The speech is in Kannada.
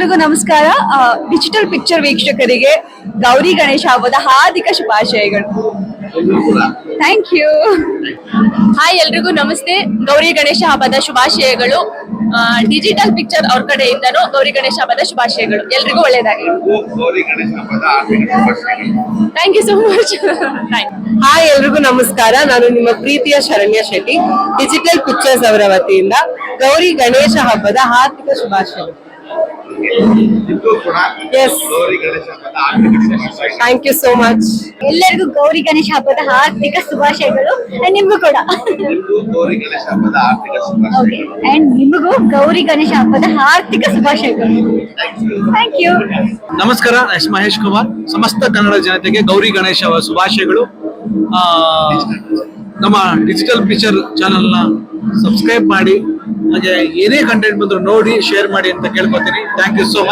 ಎಲ್ರಿಗೂ ನಮಸ್ಕಾರ. ಡಿಜಿಟಲ್ ಪಿಕ್ಚರ್ ವೀಕ್ಷಕರಿಗೆ ಗೌರಿ ಗಣೇಶ ಹಬ್ಬದ ಹಾರ್ದಿಕ ಶುಭಾಶಯಗಳು. ಥ್ಯಾಂಕ್ ಯು ಹಾಯ್ ಎಲ್ರಿಗೂ ನಮಸ್ತೆ. ಗೌರಿ ಗಣೇಶ ಹಬ್ಬದ ಶುಭಾಶಯಗಳು. ಡಿಜಿಟಲ್ ಪಿಕ್ಚರ್ ಅವ್ರ ಕಡೆಯಿಂದನೂ ಗೌರಿ ಗಣೇಶ ಹಬ್ಬದ ಶುಭಾಶಯಗಳು. ಎಲ್ರಿಗೂ ಒಳ್ಳೇದಾಗಲಿ. Thank you so much hi ಎಲ್ರಿಗೂ ನಮಸ್ಕಾರ. ನಾನು ನಿಮ್ಮ ಪ್ರೀತಿಯ ಶರಣ್ಯ ಶೆಟ್ಟಿ ಡಿಜಿಟಲ್ ಪಿಕ್ಚರ್ಸ್ ಅವರ ವತಿಯಿಂದ ಗೌರಿ ಗಣೇಶ ಹಬ್ಬದ ಹಾರ್ದಿಕ ಶುಭಾಶಯಗಳು. ಆರ್ಥಿಕ ಥ್ಯಾಂಕ್ ಯು ಸೋ ಮಚ್ ಎಲ್ಲರಿಗೂ ಗೌರಿ ಗಣೇಶ ಹಬ್ಬದ ಹಾರ್ದಿಕ ಶುಭಾಶಯಗಳು. ನಿಮಗೂ ಕೂಡ. ನಿಮಗೂ ಗೌರಿ ಗಣೇಶ ಹಬ್ಬದ ಆರ್ಥಿಕ ಶುಭಾಶಯಗಳು. ಅಂಡ್ ನಿಮಗೂ ಗೌರಿ ಗಣೇಶ ಹಬ್ಬದ ಹಾರ್ದಿಕ ಶುಭಾಶಯಗಳು. ಥ್ಯಾಂಕ್ ಯು ನಮಸ್ಕಾರ ಎಸ್ ಮಹೇಶ್ ಕುಮಾರ್. ಸಮಸ್ತ ಕನ್ನಡ ಜನತೆಗೆ ಗೌರಿ ಗಣೇಶ ಶುಭಾಶಯಗಳು. ನಮ್ಮ ಡಿಜಿಟಲ್ ಪಿಕ್ಚರ್ನ ಸಬ್ಸ್ಕ್ರೈಬ್ ಮಾಡಿ, ಹಾಗೆ ಏನೇ ಕಂಟೆಂಟ್ ಬಂದ್ರು ನೋಡಿ ಶೇರ್ ಮಾಡಿ ಅಂತ ಕೇಳ್ಕೊತೀನಿ. Thank you so much